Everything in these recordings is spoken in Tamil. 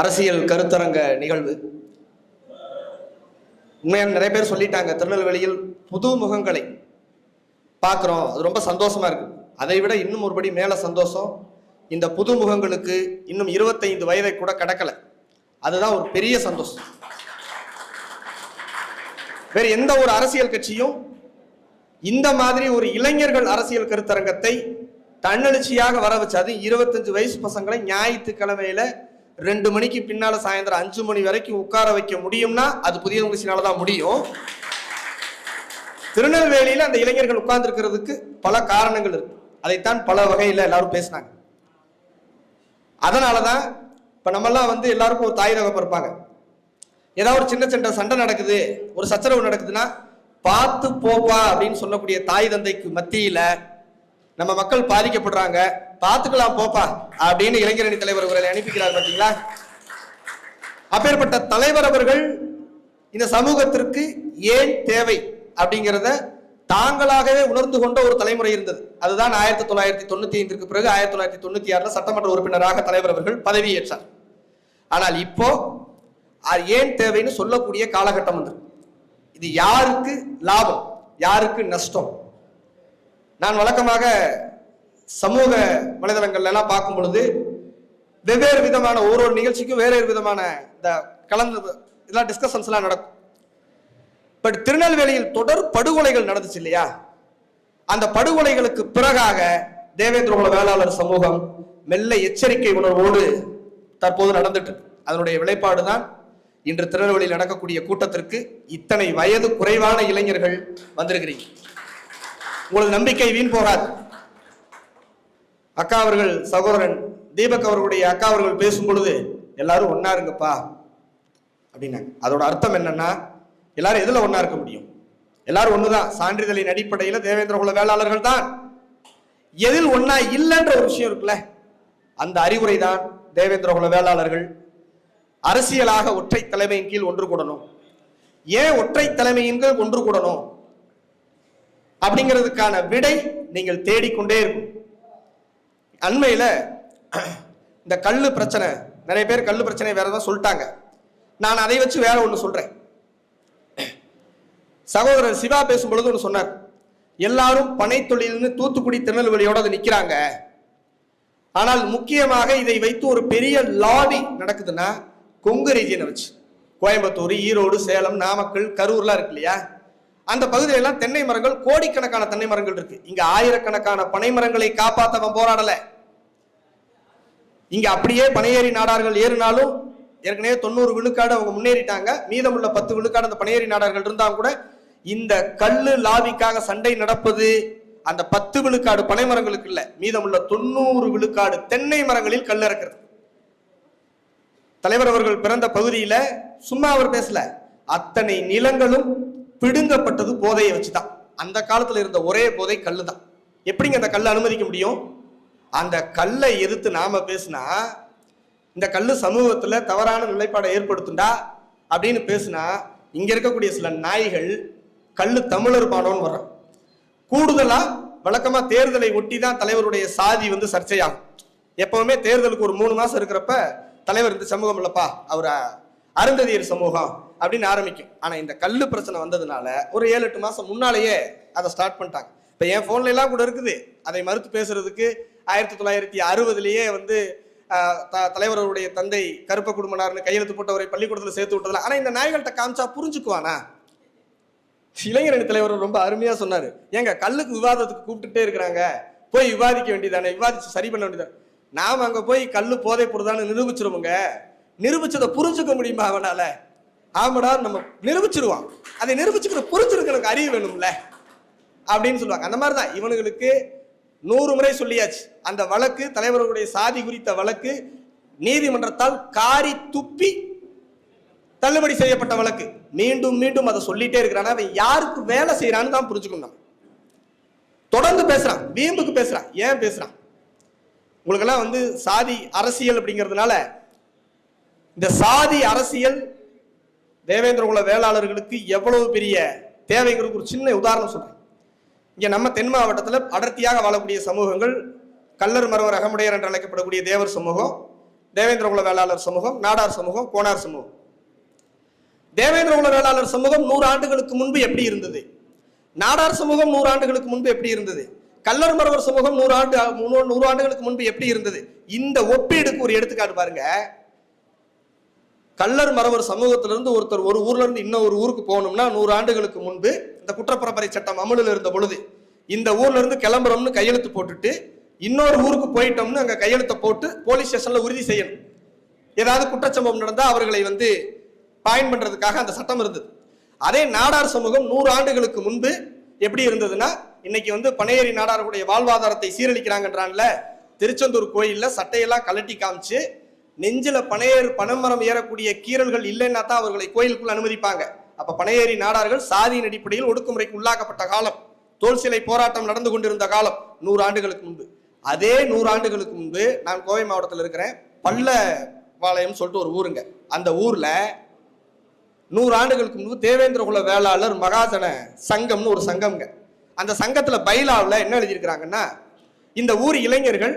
அரசியல் கருத்தரங்க நிகழ்வு. உண்மையாக நிறைய பேர் சொல்லிட்டாங்க திருநெல்வேலியில் புது முகங்களை பார்க்குறோம். அது ரொம்ப சந்தோஷமா இருக்கு. அதை விட இன்னும் ஒருபடி மேலே சந்தோஷம் இந்த புது முகங்களுக்கு இன்னும் இருபத்தைந்து வயதை கூட கடக்கல. அதுதான் ஒரு பெரிய சந்தோஷம். வேறு எந்த ஒரு அரசியல் கட்சியும் இந்த மாதிரி ஒரு இளைஞர்கள் அரசியல் கருத்தரங்கத்தை தன்னெழுச்சியாக வர வச்சு அது இருபத்தஞ்சு வயசு பசங்களை ஞாயிற்றுக்கிழமையில ரெண்டு மணிக்கு பின்னால சாயந்தரம் அஞ்சு மணி வரைக்கும் உட்கார வைக்க முடியும்னா அது புதிய முயற்சினால தான் முடியும். திருநெல்வேலியில அந்த இளைஞர்கள் உட்கார்ந்து இருக்கிறதுக்கு பல காரணங்கள் இருக்கு. அதைத்தான் பல வகையில எல்லாரும் பேசினாங்க. அதனாலதான் இப்ப நம்மெல்லாம் வந்து எல்லாருக்கும் ஒரு தாய் தகப்ப இருப்பாங்க. ஏதாவது ஒரு சின்ன சின்ன சண்டை நடக்குது ஒரு சச்சரவு நடக்குதுன்னா பார்த்து போப்பா அப்படின்னு சொல்லக்கூடிய தாய் தந்தைக்கு மத்தியில நம்ம மக்கள் பாதிக்கப்படுறாங்க. பார்த்துக்கலாம் போப்பா அப்படின்னு இளைஞரணி தலைவர் அவர்களை அனுப்பிக்கிறார் பார்த்தீங்களா? அப்பேற்பட்ட தலைவர் அவர்கள் இந்த சமூகத்திற்கு ஏன் தேவை அப்படிங்கிறத தாங்களாகவே உணர்ந்து கொண்ட ஒரு தலைமுறை இருந்தது. அதுதான் ஆயிரத்தி தொள்ளாயிரத்தி தொண்ணூத்தி ஐந்திற்கு பிறகு ஆயிரத்தி தொள்ளாயிரத்தி தொண்ணூத்தி ஆறுல சட்டமன்ற உறுப்பினராக தலைவர் அவர்கள் பதவியேற்றார் ஆனால் இப்போ அது ஏன் தேவைன்னு சொல்லக்கூடிய காலகட்டம் வந்து இது யாருக்கு லாபம்? யாருக்கு நஷ்டம்? நான் வழக்கமாக சமூக வலைதளங்கள்ல எல்லாம் பார்க்கும் பொழுது வெவ்வேறு விதமான ஒரு ஒரு நிகழ்ச்சிக்கும் வேறு விதமான இந்த கலந்து இதெல்லாம் டிஸ்கஷன்ஸ்லாம் நடக்கும். பட் திருநெல்வேலியில் தொடர் படுகொலைகள் நடந்துச்சு இல்லையா? அந்த படுகொலைகளுக்கு பிறகாக தேவேந்திரகுல வேளாளர் சமூகம் மெல்ல எச்சரிக்கை உணர்வோடு தற்போது நடந்துட்டு அதனுடைய விளைப்பாடு தான் இன்று திருநெல்வேலியில் நடக்கக்கூடிய கூட்டத்திற்கு இத்தனை வயது குறைவான இளைஞர்கள் வந்திருக்கிறீங்க. உங்களுக்கு நம்பிக்கை வீண் போகாது. அக்கா அவர்கள் சகோதரன் தீபக் அவர்களுடைய அக்கா அவர்கள் பேசும் பொழுது எல்லாரும் ஒன்னா இருங்கப்பா. அப்படின்னாங்க. அதோட அர்த்தம் என்னன்னா எல்லாரும் எதுல ஒன்னா இருக்க முடியும்? எல்லாரும் ஒண்ணுதான். சான்றிதழின் அடிப்படையில தேவேந்திரகுல வேளாளர்கள் தான். எதில் ஒன்னா இல்லைன்ற ஒரு விஷயம் இருக்குல்ல அந்த அறிவுரை தான் தேவேந்திரகுல வேளாளர்கள் அரசியலாக ஒற்றை தலைமையின் கீழ் ஒன்று கூடணும். ஏன் ஒற்றை தலைமையின் கீழ் ஒன்று கூடணும்? அப்படிங்கிறதுக்கான விடை நீங்கள் தேடிக்கொண்டே இருக்கும் அண்மையில் இந்த கல் பிரச்சனை நிறைய பேர் கல் பிரச்சனை வேற தான் சொல்லிட்டாங்க. நான் அதை வச்சு வேற ஒன்று சொல்கிறேன் சகோதரர் சிவா பேசும்பொழுது ஒன்று சொன்னார். எல்லாரும் பனை தொழில்னு தூத்துக்குடி திருநெல்வேலியோட அது ஆனால் முக்கியமாக இதை வைத்து ஒரு பெரிய லாபி நடக்குதுன்னா கொங்கு ரீஜியனை வச்சு. கோயம்புத்தூர் ஈரோடு சேலம் நாமக்கல் கரூர்லாம் இருக்கு இல்லையா? அந்த பகுதியிலெல்லாம் தென்னை மரங்கள் கோடிக்கணக்கான தென்னை மரங்கள் இருக்கு. இங்க ஆயிரக்கணக்கான பனை மரங்களை காப்பாற்றவன் போராடலை. இங்கே அப்படியே பனையேறி நாடார்கள் ஏறினாலும் ஏற்கனவே தொண்ணூறு விழுக்காடு அவங்க முன்னேறிட்டாங்க. மீதமுள்ள பத்து விழுக்காடு அந்த பனையேறி நாடார்கள் இருந்தால் கூட இந்த கல்லு லாவிக்காக சண்டை நடப்பது அந்த பத்து விழுக்காடு பனை மரங்களுக்கு இல்லை. மீதமுள்ள தொண்ணூறு விழுக்காடு தென்னை மரங்களில் கல் இறக்கிறது தலைவர் அவர்கள் பிறந்த பகுதியில் சும்மா அவர் பேசல. அத்தனை நிலங்களும் பிடுங்கப்பட்டது போதையை வச்சுதான். அந்த காலத்தில் இருந்த ஒரே போதை கல்லு தான் எப்படிங்க அந்த கல்லை அனுமதிக்க முடியும்? அந்த கல்லை எதிர்த்து நாம பேசினா இந்த கல் சமூகத்துல தவறான நிலைப்பாடை ஏற்படுத்துண்டா அப்படின்னு பேசினா இங்க இருக்கக்கூடிய சில நாய்கள் கல் தமிழர் பாடம்னு வர்றான் கூடுதலா வழக்கமா தேர்தலை ஒட்டி தான் தலைவருடைய சாதி வந்து சர்ச்சையாகும். எப்பவுமே தேர்தலுக்கு ஒரு மூணு மாசம் இருக்கிறப்ப தலைவர் இந்த சமூகம் இல்லப்பா அவர் அருந்ததியர் சமூகம் அப்படின்னு ஆரம்பிக்கும். ஆனா இந்த கல் பிரச்சனை வந்ததுனால ஒரு ஏழு எட்டு மாசம் முன்னாலேயே அதை ஸ்டார்ட் பண்ணிட்டாங்க. இப்ப என் போன்ல எல்லாம் கூட இருக்குது. அதை மறுத்து பேசுறதுக்கு ஆயிரத்தி தொள்ளாயிரத்தி அறுபதுலேயே வந்து த- தலைவர் தந்தை கருப்ப குடும்பனார்னு கையெழுத்து போட்டவரை பள்ளிக்கூடத்தில் சேர்த்து விட்டதுல. ஆனால் இந்த நாய்கள்கிட்ட காமிச்சா புரிஞ்சுக்குவானா? இளைஞரணி தலைவர் ரொம்ப அருமையாக சொன்னார். ஏங்க கல்லுக்கு விவாதத்துக்கு கூப்பிட்டுட்டே இருக்கிறாங்க. போய் விவாதிக்க வேண்டியதானே? விவாதிச்சு சரி பண்ண வேண்டியதானே? நாம் அங்கே போய் கல் போதை பொருதான்னு நிரூபிச்சிருவோங்க. நிரூபிச்சதை புரிஞ்சுக்க முடியுமா அவனால? ஆமடா நம்ம நிரூபிச்சிருவான். அதை நிரூபிச்சுக்கிற புரிஞ்சிருக்க எனக்கு அறிவு வேணும்ல? அப்படின்னு சொல்லுவாங்க. அந்த மாதிரி தான் இவனுங்களுக்கு நூறு முறை சொல்லியாச்சு. அந்த வழக்கு தலைவர்களுடைய சாதி குறித்த வழக்கு நீதிமன்றத்தால் காரி துப்பி தள்ளுபடி செய்யப்பட்ட வழக்கு. மீண்டும் மீண்டும் அதை சொல்லிட்டே இருக்கிறான். அவன் யாருக்கு வேலை செய்யறான்னு தான் புரிஞ்சுக்கணும் நம்ம. தொடர்ந்து பேசுறான் வீம்புக்கு பேசுறான் ஏன் பேசுறான்? உங்களுக்கெல்லாம் வந்து சாதி அரசியல் அப்படிங்கிறதுனால இந்த சாதி அரசியல் தேவேந்திரகுல வேளாளர்களுக்கு எவ்வளவு பெரிய தேவைங்கிறதுக்கு ஒரு சின்ன உதாரணம் சொல்றேன். இங்கே நம்ம தென் மாவட்டத்தில் அடர்த்தியாக வாழக்கூடிய சமூகங்கள் கல்லர் மரவர் அகமுடையர் என்று அழைக்கப்படக்கூடிய தேவர் சமூகம் தேவேந்திரகுல வேளாளர் சமூகம் நாடார் சமூகம் கோனார் சமூகம். தேவேந்திரகுல வேளாளர் சமூகம் நூறு ஆண்டுகளுக்கு முன்பு எப்படி இருந்தது? நாடார் சமூகம் நூறு ஆண்டுகளுக்கு முன்பு எப்படி இருந்தது? கல்லர் மரவர் சமூகம் நூறு ஆண்டு நூறு ஆண்டுகளுக்கு முன்பு எப்படி இருந்தது? இந்த ஒப்பீடுக்கு ஒரு எடுத்துக்காட்டு பாருங்க. கல்லர் மரவர் சமூகத்திலிருந்து ஒருத்தர் ஒரு ஊர்ல இருந்து இன்னொரு ஊருக்கு போகணும்னா நூறு ஆண்டுகளுக்கு முன்பு இந்த குற்றப்பரம்பரை சட்டம் அமலில் இருந்த பொழுது இந்த ஊர்ல இருந்து கிளம்புறோம்னு கையெழுத்து போட்டுட்டு இன்னொரு ஊருக்கு போயிட்டோம்னு அங்க கையெழுத்தை போட்டு போலீஸ் ஸ்டேஷன்ல உறுதி செய்யணும். ஏதாவது குற்றச்சம்பவம் நடந்தா அவர்களை வந்து பாயின் பண்றதுக்காக அந்த சட்டம் இருந்தது. அதே நாடார் சமூகம் நூறு ஆண்டுகளுக்கு முன்பு எப்படி இருந்ததுன்னா இன்னைக்கு வந்து பனையேறி நாடாருடைய வாழ்வாதாரத்தை சீரழிக்கிறாங்கன்றான்ல திருச்செந்தூர் கோயில்ல சட்டையெல்லாம் கலட்டி காமிச்சு நெஞ்சில பனையேறு பனைமரம் ஏறக்கூடிய கீறல்கள் இல்லைன்னா தான் அவர்களை கோயிலுக்குள்ள அனுமதிப்பாங்க. அப்ப பனையேறி நாடார்கள் சாதியின் அடிப்படையில் ஒடுக்குமுறைக்கு உள்ளாக்கப்பட்ட காலம் தோல் சிலை போராட்டம் நடந்து கொண்டிருந்த காலம் நூறு ஆண்டுகளுக்கு முன்பு. அதே நூறு ஆண்டுகளுக்கு முன்பு நான் கோவை மாவட்டத்தில் இருக்கிறேன். பல்லவாளையம் சொல்லிட்டு ஒரு ஊருங்க. அந்த ஊர்ல நூறு ஆண்டுகளுக்கு முன்பு தேவேந்திர குல வேளாளர் மகாசன சங்கம்னு ஒரு சங்கம்ங்க. அந்த சங்கத்துல பைலாவில் என்ன எழுதியிருக்கிறாங்கன்னா இந்த ஊர் இளைஞர்கள்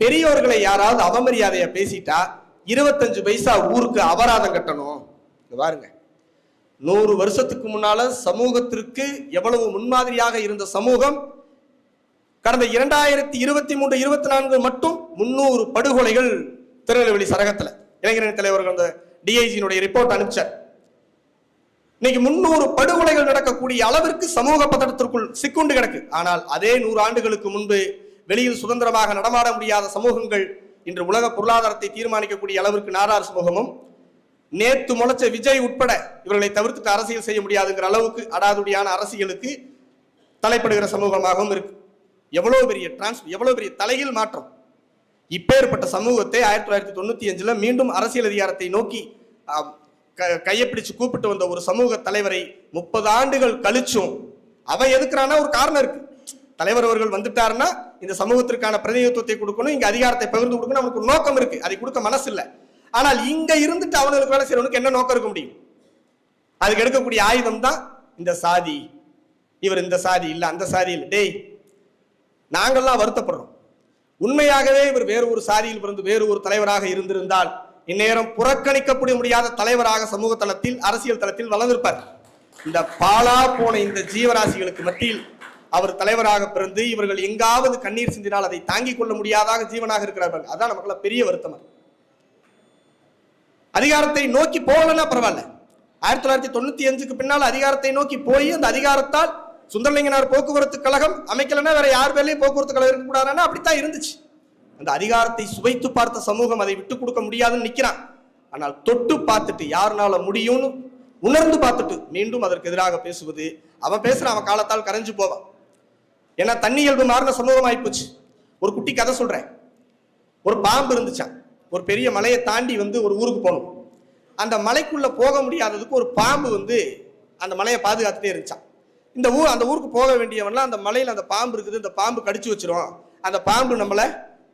பெரியோர்களை யாராவது அவமரியாதையா பேசிட்டா இருபத்தஞ்சு பைசா ஊருக்கு அபராதம் கட்டணும். பாருங்க. நூறு வருஷத்துக்கு முன்னால சமூகத்திற்கு எவ்வளவு முன்மாதிரியாக இருந்த சமூகம் கடந்த இரண்டாயிரத்தி இருபத்தி மூன்று இருபத்தி நான்கு மட்டும் முன்னூறு படுகொலைகள் திருநெல்வேலி சரகத்தில். இளைஞரணி தலைவர்கள் அந்த டிஐஜியினுடைய ரிப்போர்ட் அனுப்பிச்சார். இன்னைக்கு முன்னூறு படுகொலைகள் நடக்கக்கூடிய அளவிற்கு சமூக பதட்டத்திற்குள் சிக்குண்டு கிடக்கு. ஆனால் அதே நூறு ஆண்டுகளுக்கு முன்பு வெளியில் சுதந்திரமாக நடமாட முடியாத சமூகங்கள் இன்று உலக பொருளாதாரத்தை தீர்மானிக்கக்கூடிய அளவிற்கு நாடார் சமூகமும் நேத்து முளைச்ச விஜய் உட்பட இவர்களை தவிர்த்துட்டு அரசியல் செய்ய முடியாதுங்கிற அளவுக்கு அடாதுடியான அரசியலுக்கு தலைப்படுகிற சமூகமாகவும் இருக்கு. எவ்வளவு பெரிய டிரான்ஸ் எவ்வளவு பெரிய தலையில் மாற்றம். இப்பேற்பட்ட சமூகத்தை ஆயிரத்தி தொள்ளாயிரத்தி தொண்ணூத்தி அஞ்சுல மீண்டும் அரசியல் அதிகாரத்தை நோக்கி க- கையை பிடிச்சு கூப்பிட்டு வந்த ஒரு சமூக தலைவரை முப்பது ஆண்டுகள் கழிச்சும் அவன் எதுக்குறானா ஒரு காரணம் இருக்கு. தலைவர் அவர்கள் வந்துட்டாருன்னா இந்த சமூகத்திற்கான பிரதிநிதித்துவத்தை கொடுக்கணும் இங்க அதிகாரத்தை பகிர்ந்து கொடுக்கணும் அவனுக்கு ஒரு நோக்கம் இருக்கு. அதை கொடுக்க மனசு இல்லை ஆனால் இங்க இருந்துட்டு அவனுக்கு வேலை செய்யறவனுக்கு என்ன நோக்கம் இருக்க முடியும்? அதுக்கு எடுக்கக்கூடிய ஆயுதம் தான் இந்த சாதி. இவர் இந்த சாதி இல்லை அந்த சாதி இல்லை. டேய் நாங்கள்லாம் வருத்தப்படுறோம். உண்மையாகவே இவர் வேறு ஒரு சாதியில் பிறந்து வேறு ஒரு தலைவராக இருந்திருந்தால் இந்நேரம் புறக்கணிக்கப்பட முடியாத தலைவராக சமூக தளத்தில் அரசியல் தளத்தில் வளர்ந்திருப்பார். இந்த பாலா போன இந்த ஜீவராசிகளுக்கு மத்தியில் அவர் தலைவராக பிறந்து இவர்கள் எங்காவது கண்ணீர் சிந்தினால் அதை தாங்கிக் கொள்ள முடியாதாக ஜீவனாக இருக்கிறார்கள். அதான் நமக்குள்ள பெரிய வருத்தமாக அதிகாரத்தை நோக்கி போகலன்னா பரவாயில்ல. ஆயிரத்தி தொள்ளாயிரத்தி தொண்ணூற்றி அஞ்சுக்கு பின்னால் அதிகாரத்தை நோக்கி போய் அந்த அதிகாரத்தால் சுந்தரலிங்கனார் போக்குவரத்து கழகம் அமைக்கலன்னா வேற யார் வேலையும் போக்குவரத்து கழகம் இருக்கக்கூடாதுன்னா அப்படித்தான் இருந்துச்சு. அந்த அதிகாரத்தை சுவைத்து பார்த்த சமூகம் அதை விட்டு கொடுக்க முடியாதுன்னு நிற்கிறான் ஆனால் தொட்டு பார்த்துட்டு யாருனால முடியும்னு உணர்ந்து பார்த்துட்டு மீண்டும் அதற்கு எதிராக பேசுவது அவன் பேசுற அவன் காலத்தால் கரைஞ்சு போவான். ஏன்னா தண்ணி இயல்பு மாறின சமூகம் ஆயிப்போச்சு. ஒரு குட்டி கதை சொல்றேன். ஒரு பாம்பு இருந்துச்சான் ஒரு பெரிய மலையை தாண்டி வந்து ஒரு ஊருக்கு போகணும். அந்த மலைக்குள்ளே போக முடியாததுக்கு ஒரு பாம்பு வந்து அந்த மலையை பாதுகாத்துட்டே இருந்துச்சான் இந்த ஊர் அந்த ஊருக்கு போக வேண்டியவன்லாம் அந்த மலையில் அந்த பாம்பு இருக்குது இந்த பாம்பு கடிச்சு வச்சிரும். அந்த பாம்பு நம்மளை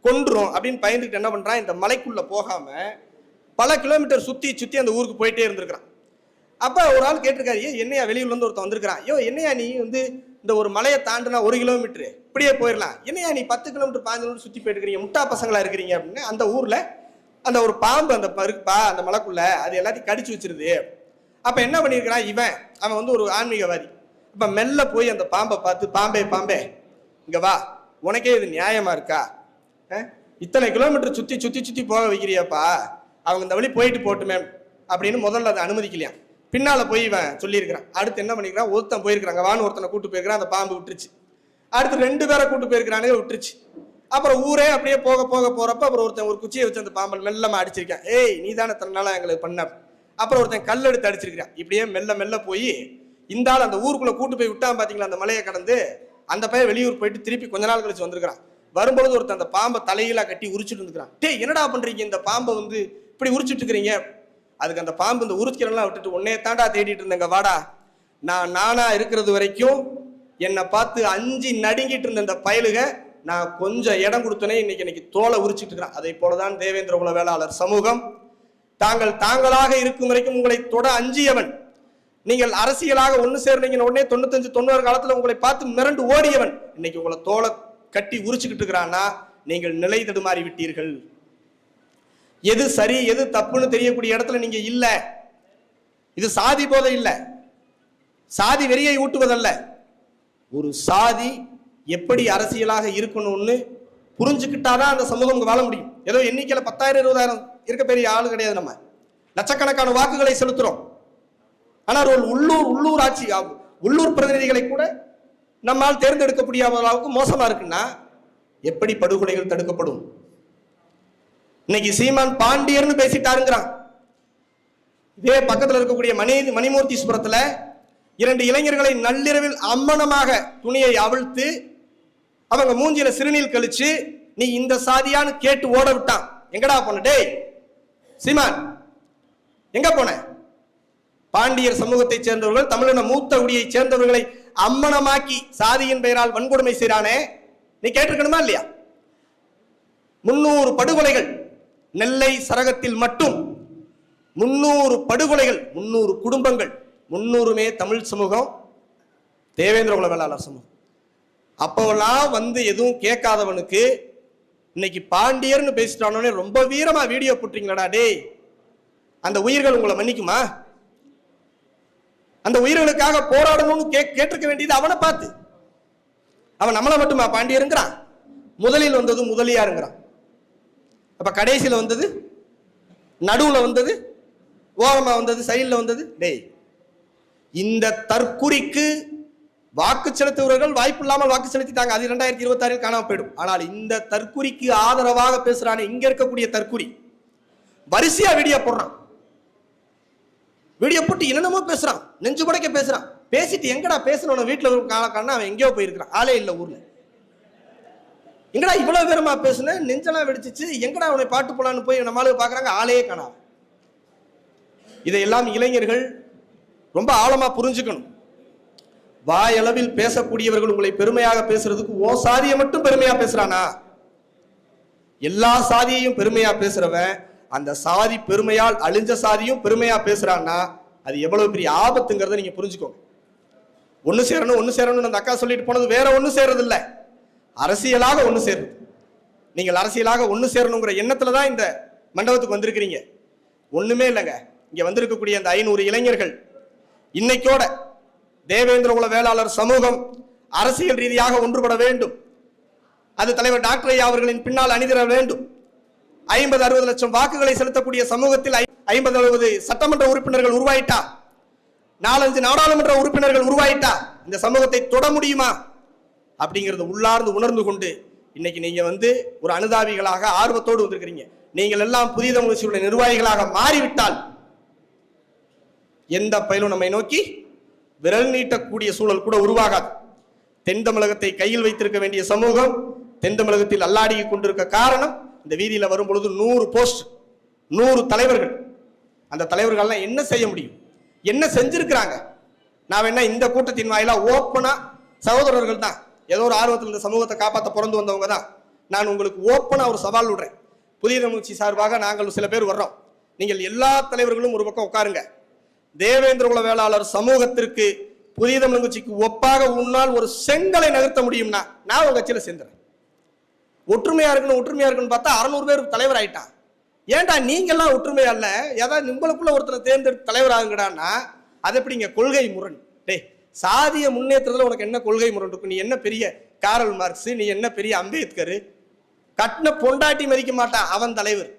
கொன்றுரும் அப்படின்னு பயந்துக்கிட்டு என்ன பண்ணுறான் இந்த மலைக்குள்ளே போகாமல் பல கிலோமீட்டர் சுற்றி சுற்றி அந்த ஊருக்கு போயிட்டே இருந்திருக்கிறான். அப்போ ஒரு ஆள் கேட்டிருக்காரு ஏன் என்னையா வெளியூர்லேருந்து ஒருத்தன் வந்திருக்கிறான். ஐயோ என்னையா நீ வந்து இந்த ஒரு மலையை தாண்டினா ஒரு கிலோமீட்டரு? இப்படியே போயிடலாம் என்னையா நீ பத்து கிலோமீட்டர் பாஞ்சு கிலோமீட்டர் சுற்றி போயிட்டு இருக்கிறீங்க? முட்டா பசங்களாக இருக்கிறீங்க? அப்படின்னு அந்த ஊரில் அந்த ஒரு பாம்பு அந்த பருப்பா அந்த மலைக்குள்ள அது எல்லாத்தையும் கடிச்சு வச்சிருது. அப்ப என்ன பண்ணியிருக்கிறான் இவன் அவன் வந்து ஒரு ஆன்மீகவாதி இப்போ மெல்ல போய் அந்த பாம்பை பார்த்து பாம்பே பாம்பே இங்க வா. உனக்கே இது நியாயமா இருக்கா? இத்தனை கிலோமீட்டர் சுத்தி சுத்தி சுத்தி போக வைக்கிறியாப்பா. அவங்க இந்த வழி போயிட்டு போட்டுமே அப்படின்னு முதல்ல அதை அனுமதிக்கலையாம். பின்னால போய் இவன் சொல்லியிருக்கிறான். அடுத்து என்ன பண்ணிக்கிறான் ஒருத்தன் போயிருக்கிறாங்க வான்னு ஒருத்தனை கூட்டு போயிருக்கிறான். அந்த பாம்பு விட்டுருச்சு. அடுத்து ரெண்டு பேரை கூட்டு போயிருக்கிறானே விட்டுருச்சு. அப்புறம் ஊரே அப்படியே போக போக போகிறப்ப அப்புறம் ஒருத்தன் ஒரு குச்சியை வச்சு அந்த பாம்பல் மெல்லமாக அடிச்சிருக்கான். ஏய் நீ தானே தன்னால எங்களுக்கு பண்ண? அப்புறம் ஒருத்தன் கல் எடுத்து அடிச்சிருக்கிறான். இப்படியே மெல்ல மெல்ல போய் இந்த ஆள் அந்த ஊருக்குள்ளே கூட்டு போய் விட்டான் பார்த்தீங்களா அந்த மலையை கடந்து அந்த பையன் வெளியூர் போயிட்டு திருப்பி கொஞ்ச நாள் கழிச்சு வந்திருக்கிறான். வரும்பொழுது ஒருத்தன் அந்த பாம்பை தலையில கட்டி உரிச்சிட்டு இருந்துக்கிறான் டே என்னடா பண்ணுறீங்க இந்த பாம்பை வந்து இப்படி உரிச்சிட்டு இருக்கிறீங்க? அதுக்கு அந்த பாம்பு இந்த உரிச்சிக்கிறெல்லாம் விட்டுட்டு உன்னே தாண்டா தேடிட்டு இருந்தேங்க வாடா. நான் நானா இருக்கிறது வரைக்கும் என்னை பார்த்து அஞ்சு நடுங்கிட்டு இருந்த அந்த பயலுக நான் கொஞ்சம் இடம் கொடுத்தனே இன்னைக்கு இன்னைக்கு தோலை உரிச்சிட்டு இருக்கிறேன். அதை போலதான் தேவேந்திர குல வேளாளர் சமூகம். தாங்கள் தாங்களாக இருக்கும் வரைக்கும் உங்களை தொட அஞ்சியவன். நீங்கள் அரசியலாக ஒன்று சேர்ந்தீங்க உடனே தொண்ணூத்தஞ்சு தொண்ணூறு காலத்தில் உங்களை பார்த்து மிரண்டு ஓடியவன். இன்னைக்கு உங்களை தோலை கட்டி உரிச்சுக்கிட்டு இருக்கிறான்னா நீங்கள் நிலை தடுமாறி விட்டீர்கள். எது சரி எது தப்புன்னு தெரியக்கூடிய இடத்துல நீங்க இல்ல. இது சாதி போதை இல்லை. சாதி வெறியை ஊட்டுவதல்ல. ஒரு சாதி எப்படி அரசியலாக இருக்கணும்னு புரிஞ்சுக்கிட்டாதான் அந்த சமூகம் வாழ முடியும். ஏதோ எண்ணிக்கையில் பத்தாயிரம் இருபதாயிரம் இருக்க பெரிய ஆள் கிடையாது நம்ம. லட்சக்கணக்கான வாக்குகளை செலுத்துறோம். ஆனால் ஒரு உள்ளூர் உள்ளூர் ஆட்சி ஆகும் உள்ளூர் பிரதிநிதிகளை கூட நம்மால் தேர்ந்தெடுக்க முடியாத அளவுக்கு மோசமா இருக்குன்னா எப்படி படுகொலைகள் தடுக்கப்படும்? இன்னைக்கு சீமான் பாண்டியர்னு பேசிட்டாருங்கிறான். இதே பக்கத்தில் இருக்கக்கூடிய மணி சுரத்தில் இரண்டு இளைஞர்களை நள்ளிரவில் அம்மனமாக துணியை அவிழ்த்து அவங்க மூஞ்சில சிறுநீர் கழிச்சு நீ இந்த சாதியான்னு கேட்டு ஓட விட்டான். எங்கடா போன? டேய் சீமான் எங்க போன? பாண்டியர் சமூகத்தைச் சேர்ந்தவர்கள் தமிழின மூத்த குடியைச் சேர்ந்தவர்களை அம்மனமாக்கி சாதியின் பெயரால் வன்கொடுமை செய்கிறானே நீ கேட்டிருக்கணுமா இல்லையா? முன்னூறு படுகொலைகள் நெல்லை சரகத்தில் மட்டும். முன்னூறு படுகொலைகள் முன்னூறு குடும்பங்கள் முன்னூறுமே தமிழ் சமூகம் தேவேந்திர குல வேளாளர் சமூகம். அப்போலாம் வந்து எதுவும் கேட்காதவனுக்கு இன்னைக்கு பாண்டியர்னு பேசிட்டானோனே ரொம்ப வீரமா வீடியோ போட்டுறீங்களாடா டேய். அந்த உயிர்கள் உங்களை மன்னிக்குமா? அந்த உயிர்களுக்காக போராடணும்னு கே கேட்டிருக்க வேண்டியது அவனை பார்த்து. அவன் நம்மளை மட்டுமா பாண்டியருங்கிறான்? முதலில் வந்தது முதலியாருங்கிறான். அப்ப கடைசியில் வந்தது? நடுவில் வந்தது? ஓரமாக வந்தது? சைடில் வந்தது? டேய். இந்த தற்குறிக்கு வாக்கு செலுத்துபவர்கள் வாய்ப்பு இல்லாமல் வாக்கு செலுத்திட்டாங்க. அது இரண்டாயிரத்தி இருபத்தி ஆறில் காணாமல் போயிடும். ஆனால் இந்த தற்குறிக்கு ஆதரவாக பேசுறானே இங்க இருக்கக்கூடிய தற்குறி வரிசையா வீடியோ போடுறான். வீடியோ போட்டு என்னென்னமோ பேசுறான். நெஞ்சு படைக்க பேசுறான். பேசிட்டு எங்கடா பேசணும்? வீட்டில் காணா அவன் எங்கேயோ போயிருக்கிறான். ஆளே இல்லை ஊர்ல. எங்கடா இவ்வளவு பேரமா பேசுன? நெஞ்செல்லாம் வெடிச்சிச்சு. எங்கடா அவனை பாட்டு போலான்னு போய் நம்மளுக்கு பாக்குறாங்க ஆளையே காணாம. இதையெல்லாம் இளைஞர்கள் ரொம்ப ஆழமா புரிஞ்சுக்கணும். வாயளவில் பேசக்கூடியவர்கள் உங்களை பெருமையாக பேசுறதுக்கு ஓ சாதியை மட்டும் பெருமையா பேசுறானா? எல்லா சாதியையும் பெருமையா பேசுறவன் அந்த சாதி பெருமையால் அழிஞ்ச சாதியும் பெருமையா பேசுறான்னா அது எவ்வளவு பெரிய ஆபத்துங்கிறத நீங்க புரிஞ்சுக்கோங்க. ஒன்று சேரணும் ஒன்று சேரணும்னு அந்த அக்கா சொல்லிட்டு போனது வேற ஒன்றும் சேர்றது இல்லை அரசியலாக ஒன்று சேருது. நீங்கள் அரசியலாக ஒன்று சேரணுங்கிற எண்ணத்துல தான் இந்த மண்டபத்துக்கு வந்திருக்கிறீங்க. ஒன்றுமே இல்லைங்க. இங்கே வந்திருக்கக்கூடிய அந்த ஐநூறு இளைஞர்கள் இன்னைக்கோட தேவேந்திர குல வேளாளர் சமூகம் அரசியல் ரீதியாக ஒன்றுபட வேண்டும். அது தலைவர் டாக்டர் ஐயா அவர்களின் பின்னால் அணிதிர வேண்டும். ஐம்பது அறுபது லட்சம் வாக்குகளை செலுத்தக்கூடிய சமூகத்தில் ஐம்பது அறுபது சட்டமன்ற உறுப்பினர்கள் உருவாயிட்டா? நாலஞ்சு நாடாளுமன்ற உறுப்பினர்கள் உருவாயிட்டா? இந்த சமூகத்தை தொட முடியுமா? அப்படிங்கிறத உள்ளார்ந்து உணர்ந்து கொண்டு இன்னைக்கு நீங்க வந்து ஒரு அனுதாபிகளாக ஆர்வத்தோடு வந்திருக்கிறீங்க. நீங்கள் எல்லாம் புதிய தமிழ்ச்சியுடைய நிர்வாகிகளாக மாறிவிட்டால் எந்த பயிலும் நம்மை நோக்கி விரல் நீட்டக்கூடிய சூழல் கூட உருவாகாது. தென் தமிழகத்தை கையில் வைத்திருக்க வேண்டிய சமூகம் தென் தமிழகத்தில் அல்லாடி கொண்டிருக்க காரணம் இந்த வீதியில் வரும் பொழுது நூறு போஸ்ட் நூறு தலைவர்கள். அந்த தலைவர்கள்லாம் என்ன செய்ய முடியும்? என்ன செஞ்சிருக்கிறாங்க? நான் வேணா இந்த கூட்டத்தின் வாயிலாக ஓப்பனாக சகோதரர்கள் தான். ஏதோ ஒரு ஆர்வத்தில் இந்த சமூகத்தை காப்பாற்ற பிறந்து வந்தவங்க தான். நான் உங்களுக்கு ஓப்பனாக ஒரு சவால் விடுறேன். புதிய தமிழ்ச்சி சார்பாக நாங்கள் சில பேர் வர்றோம். நீங்கள் எல்லா தலைவர்களும் ஒரு பக்கம் உட்காருங்க. தேவேந்திர குல வேளாளர் சமூகத்திற்கு புதிய தமிழ்ச்சிக்கு ஒப்பாக உன்னால் ஒரு செங்கலை நகர்த்த முடியும்னா நான் உங்க கட்சியில சேர்ந்துறேன். ஒற்றுமையா இருக்கணும் ஒற்றுமையா இருக்குன்னு பார்த்தா அறநூறு பேர் தலைவர் ஆயிட்டான். ஏன்டா நீங்கெல்லாம் ஒற்றுமையாக இல்லை? ஏதாவது உங்களுக்குள்ள ஒருத்தரை தேர்ந்தெடுத்து தலைவர் ஆகுங்கடான்னா அது எப்படிங்க கொள்கை முரண்? டேய் சாதிய முன்னேற்றத்தில் உனக்கு என்ன கொள்கை முரண் இருக்கும்? நீ என்ன பெரிய காரல் மார்க்ஸ் நீ என்ன பெரிய அம்பேத்கர்? கட்டின பொண்டாட்டி மதிக்க மாட்டான் அவன் தலைவர்.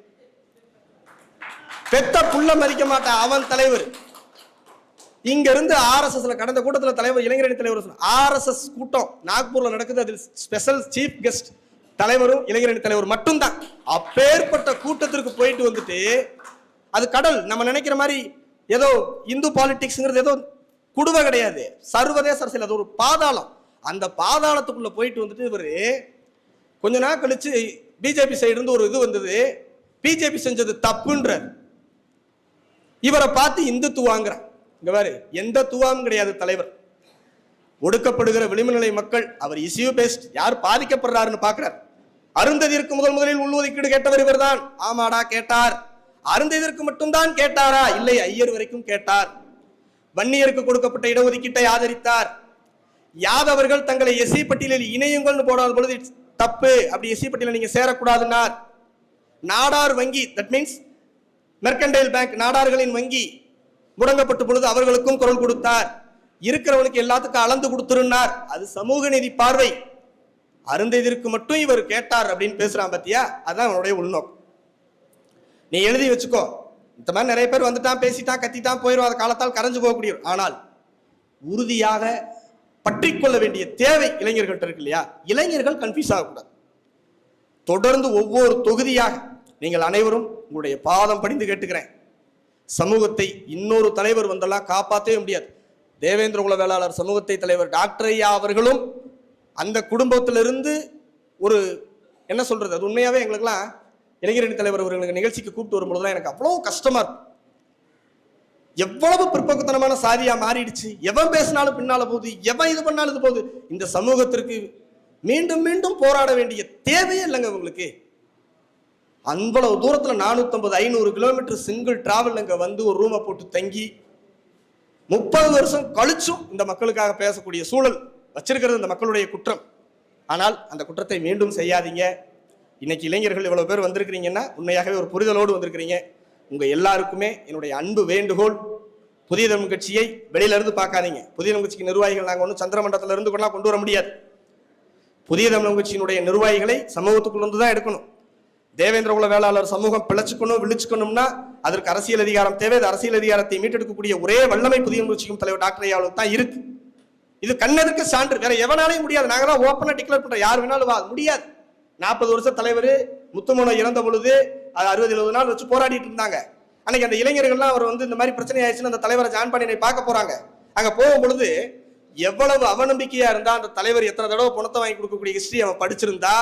பெத்த புள்ள மதிக்க மாட்டான் அவன் தலைவர். இங்க இருந்து ஆர்எஸ்எஸ்ல கடந்த கூட்டத்தில் தலைவர் இளைஞரணி தலைவர் ஆர்எஸ்எஸ் கூட்டம் நாக்பூர்ல நடக்குது. அதில் ஸ்பெஷல் சீஃப் கெஸ்ட் தலைவரும் இளைஞரணி தலைவர் மட்டும்தான். அப்பேற்பட்ட கூட்டத்திற்கு போயிட்டு வந்துட்டு அது கடல். நம்ம நினைக்கிற மாதிரி ஏதோ இந்து பாலிடிக்ஸ்ங்கிறது ஏதோ குடுவை கிடையாது. சர்வதேச அரசியல் அது ஒரு பாதாளம். அந்த பாதாளத்துக்குள்ள போயிட்டு வந்துட்டு இவர் கொஞ்ச நாள் கழிச்சு பிஜேபி சைடு இருந்து ஒரு இது வந்தது. பிஜேபி செஞ்சது தப்புன்றார். இவரை பார்த்து இந்துத்துவாங்கிறார். இங்கே பாரு எந்த துவாவும் கிடையாது தலைவர். ஒடுக்கப்படுகிற விளிம்புநிலை மக்கள் அவர் இசியூ பேஸ்ட் யார் பாதிக்கப்படுறாருன்னு பார்க்குறார் அருந்ததிற்கு முதல் முதலில் உள்ஒதுக்கீடு கேட்டவர் இவர்தான். ஆமாடா கேட்டார். அருந்ததிற்கு மட்டும்தான் கேட்டாரா? இல்லை ஐயர் வரைக்கும் கேட்டார். வன்னியருக்கு கொடுக்கப்பட்ட இடஒதுக்கீட்டை ஆதரித்தார். யாதவர்கள் தங்களை எஸ்சி பட்டியலில் இணையுங்கள்னு போடாத பொழுது தப்பு அப்படி எஸ்சி பட்டியலில் நீங்கள் சேரக்கூடாதுன்னார். நாடார் வங்கி தட் மீன்ஸ் மெர்கண்டைல் பேங்க் நாடார்களின் வங்கி முடங்கப்பட்ட பொழுது அவர்களுக்கும் குரல் கொடுத்தார். இருக்கிறவனுக்கு எல்லாத்துக்கும் அளந்து கொடுத்துருன்னார் அது சமூக நீதி பார்வை. அருந்ததிற்கு மட்டும் இவர் கேட்டார் அப்படின்னு பேசுறான் பத்தியா? அதான் அவனுடைய உள்நோக்கம். நீ எழுதி வச்சுக்கோ. இந்த மாதிரி நிறைய பேர் வந்துட்டான் பேசிட்டான் கத்திட்டான் போயிடும் அது காலத்தால் கரைஞ்சு போகக்கூடிய ஆனால் உறுதியாக பற்றிக்கொள்ள வேண்டிய தேவை இளைஞர்கள்ட்ட இருக்கு இல்லையா? இளைஞர்கள் கன்ஃபியூஸ் ஆகக்கூடாது. தொடர்ந்து ஒவ்வொரு தொகுதியாக நீங்கள் அனைவரும் உங்களுடைய பாதம் படிந்து கேட்டுக்கிறேன். சமூகத்தை இன்னொரு தலைவர் வந்தெல்லாம் காப்பாற்றவே முடியாது. தேவேந்திர குல வேளாளர் சமூகத்தை தலைவர் டாக்டர் ஐயா அவர்களும் அந்த குடும்பத்திலிருந்து ஒரு என்ன சொல்கிறது அது உண்மையாகவே எங்களுக்கெல்லாம் இளைஞரணி தலைவர் அவர்களுக்கு நிகழ்ச்சிக்கு கூப்பிட்டு வரும்பொழுதுலாம் எனக்கு அவ்வளோ கஷ்டமா இருக்கும் எவ்வளவு பிற்போக்குத்தனமான சாதியா மாறிடுச்சு. எவன் பேசினாலும் பின்னால போகுது எவன் இது பண்ணாலும் இது போகுது. இந்த சமூகத்திற்கு மீண்டும் மீண்டும் போராட வேண்டிய தேவையே இல்லைங்க உங்களுக்கு அவ்வளவு தூரத்தில் நானூற்றம்பது ஐநூறு கிலோமீட்டர் சிங்கிள் டிராவல் இங்கே வந்து ஒரு ரூமை போட்டு தங்கி முப்பது வருஷம் கழிச்சும் இந்த மக்களுக்காக பேசக்கூடிய சூழல் வச்சிருக்கிறது இந்த மக்களுடைய குற்றம். ஆனால் அந்த குற்றத்தை மீண்டும் செய்யாதீங்க. இன்னைக்கு இளைஞர்கள் இவ்வளோ பேர் வந்திருக்கிறீங்கன்னா உண்மையாகவே ஒரு புரிதலோடு வந்திருக்கிறீங்க. உங்கள் எல்லாருக்குமே என்னுடைய அன்பு வேண்டுகோள். புதிய தமிழ் கட்சியை வெளியிலிருந்து பார்க்காதீங்க. புதிய தமிழ் கட்சிக்கு நிர்வாகிகள் நாங்கள் ஒன்றும் சந்திரமண்டலத்துல இருந்து கொண்டா கொண்டு வர முடியாது. புதிய தமிழ் கட்சியினுடைய நிர்வாகிகளை சமூகத்துக்குள்ள இருந்து தான் எடுக்கணும். தேவேந்திர குல வேளாளர் சமூகம் பிழைச்சுக்கணும் விழிச்சுக்கணும்னா அதற்கு அரசியல் அதிகாரம் தேவை. அது அரசியல் அதிகாரத்தை மீட்டெடுக்கக்கூடிய ஒரே வல்லமை புதிய முயற்சிக்கும் தலைவர் டாக்டர் ஐயாவுக்கு தான் இருக்கு. இது கண்ணெதுக்கு சான்று. வேற எவனாலையும் முடியாது. நாங்க தான் ஓப்பனா டிக்ளேர் பண்றோம். யார் வேணாலும் வா முடியாது. நாற்பது வருஷம் தலைவர் முத்துமோனை இறந்த பொழுது அது அறுபது எழுபது நாள் வச்சு போராடிட்டு இருந்தாங்க. அன்னைக்கு அந்த இளைஞர்கள்லாம் அவர் வந்து இந்த மாதிரி பிரச்சனை ஆயிடுச்சுன்னு அந்த தலைவரை ஜான் பாண்டியனை பார்க்க போறாங்க. அங்க போகும் பொழுது எவ்வளவு அவநம்பிக்கையா இருந்தா அந்த தலைவர் எத்தனை தடவை பணத்தை வாங்கி கொடுக்கக்கூடிய ஹிஸ்டரி அவன் படிச்சிருந்தா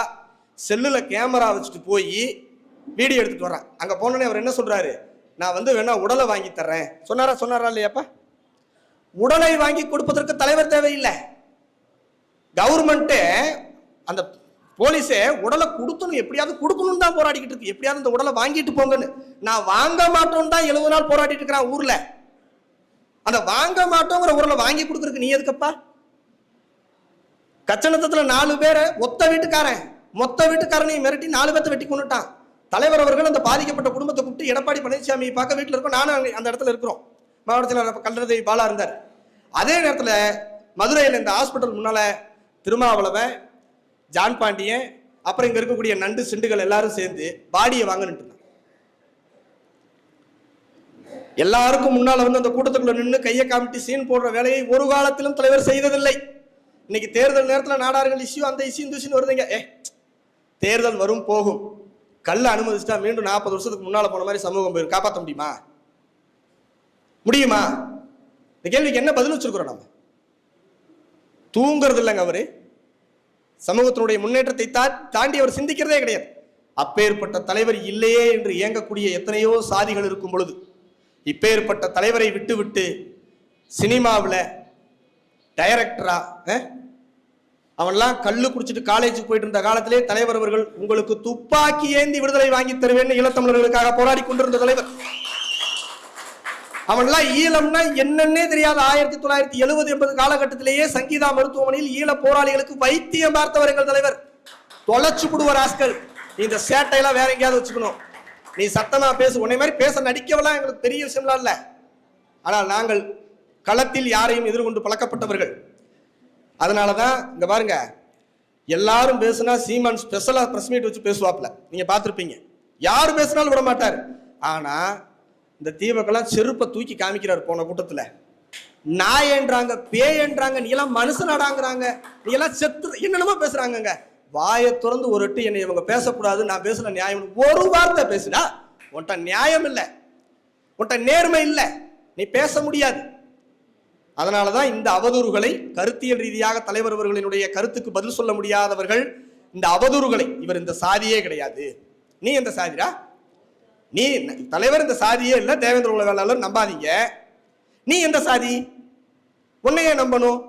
செல்லில் கேமரா வச்சுட்டு போய் வீடியோ எடுத்துட்டு வரேன் அங்கே போனோடனே அவர் என்ன சொல்கிறாரு நான் வந்து வேணா உடலை வாங்கி தர்றேன். சொன்னாரா சொன்னாரா இல்லையாப்பா? உடலை வாங்கி கொடுப்பதற்கு தலைவர் தேவையில்லை. கவர்மெண்ட்டு அந்த போலீஸே உடலை கொடுத்தணும் எப்படியாவது கொடுக்கணும்னு தான் போராடிக்கிட்டு இருக்கு. எப்படியாவது இந்த உடலை வாங்கிட்டு போங்கன்னு. நான் வாங்க மாட்டோம் தான் எழுபது நாள் போராடிட்டு இருக்கிறான் ஊர்ல. அந்த வாங்க மாட்டோங்கிற உடலை வாங்கி கொடுக்குறதுக்கு நீ எதுக்கப்பா? கச்சனத்தத்துல நாலு பேரை ஒத்த வீட்டுக்காரன். மொத்த வீட்டுக்காரனையும் மிரட்டி நாலு பேர்த்த வெட்டி கொண்டுட்டான் தலைவர் அவர்கள் அந்த பாதிக்கப்பட்ட குடும்பத்தை கூப்பிட்டு எடப்பாடி பழனிசாமி பார்க்க வீட்டில் இருக்கோம். நானும் அந்த இடத்துல இருக்கிறோம். மாவட்டத்தில் செயலாளர் பாலா இருந்தார். அதே நேரத்தில் மதுரையில் இந்த ஹாஸ்பிட்டல் முன்னால் திருமாவளவன் ஜான் பாண்டியன் அப்புறம் இங்கே இருக்கக்கூடிய நண்டு சிண்டுகள் எல்லாரும் சேர்ந்து பாடியை வாங்கன்னுட்டு இருந்தாங்க. எல்லாருக்கும் முன்னால் வந்து அந்த கூட்டத்துக்குள்ள நின்று கையை காமிட்டு சீன் போடுற வேலையை ஒரு காலத்திலும் தலைவர் செய்ததில்லை. இன்னைக்கு தேர்தல் நேரத்தில் நாடார்கள் இஷ்யூ அந்த இஷ்யூ இந்த இஷ்யூ வருதுங்க. ஏ தேர்தல் வரும் போகும். கல்ல அனுமதிச்சிட்டா மீண்டும் நாற்பது வருஷத்துக்கு முன்னால் போன மாதிரி சமூகம் போய் காப்பாற்ற முடியுமா? முடியுமா? இந்த கேள்விக்கு என்ன பதில் வச்சிருக்கிறோம் நம்ம தூங்குறது இல்லைங்க அவரு. சமூகத்தினுடைய முன்னேற்றத்தை தா- தாண்டி அவர் சிந்திக்கிறதே கிடையாது. அப்பேற்பட்ட தலைவர் இல்லையே என்று இயங்கக்கூடிய எத்தனையோ சாதிகள் இருக்கும் பொழுது இப்பேற்பட்ட தலைவரை விட்டு விட்டு சினிமாவில் டைரக்டரா அவன்லாம் கல்லு குடிச்சிட்டு காலேஜுக்கு போயிட்டு இருந்த காலத்திலே தலைவர் அவர்கள் உங்களுக்கு துப்பாக்கி ஏந்தி விடுதலை வாங்கி தருவேன்னு ஈழத்தமிழர்களுக்காக போராடி கொண்டிருந்த தலைவர். அவன்லாம் ஈழம்னா என்னன்னே தெரியாத ஆயிரத்தி தொள்ளாயிரத்தி எழுபது எண்பது காலகட்டத்திலேயே சங்கீதா மருத்துவமனையில் ஈழ போராளிகளுக்கு வைத்தியம் பார்த்தவர் எங்கள் தலைவர். தொலைச்சு விடுவார் ஆஸ்கர். நீ இந்த சேட்டையெல்லாம் வேற எங்கேயாவது வச்சுக்கணும். நீ சத்தமா பேசு. உன்னை மாதிரி பேச நடிக்கவெல்லாம் எங்களுக்கு பெரிய விஷயம்லாம் இல்லை. ஆனால் நாங்கள் களத்தில் யாரையும் எதிர்கொண்டு பழக்கப்பட்டவர்கள். அதனால தான் இந்த பாருங்க எல்லாரும் பேசுனா சீமான் ஸ்பெஷலாக ப்ரெஸ் மீட் வச்சு பேசுவாப்ல நீங்கள் பார்த்துருப்பீங்க. யார் பேசினாலும் விட மாட்டார். ஆனால் இந்த தீபக்கெல்லாம் செருப்பை தூக்கி காமிக்கிறார் போன கூட்டத்தில். நாயன்றாங்க பேயன்றாங்க நீ எல்லாம் மனுஷனாடாங்கிறாங்க. நீ எல்லாம் செத்து என்னென்னமோ பேசுறாங்கங்க. வாயை திறந்து ஒரு எட்டு என்னை இவங்க பேசக்கூடாது நான் பேசுன நியாயம். ஒரு வார்த்தை பேசினா உன்கிட்ட நியாயம் இல்லை. உன்கிட்ட நேர்மை இல்லை. நீ பேச முடியாது. அதனால தான் இந்த அவதூறுகளை கருத்தியல் ரீதியாக தலைவர் அவர்களினுடைய கருத்துக்கு பதில் சொல்ல முடியாதவர்கள் இந்த அவதூறுகளை இவர் இந்த சாதியே கிடையாது. நீ எந்த சாதிரா நீ தலைவர் இந்த சாதியே இல்லை தேவேந்திர உலகாளர் நம்பாதீங்க. நீ எந்த சாதி? உன்னையே நம்பணும்?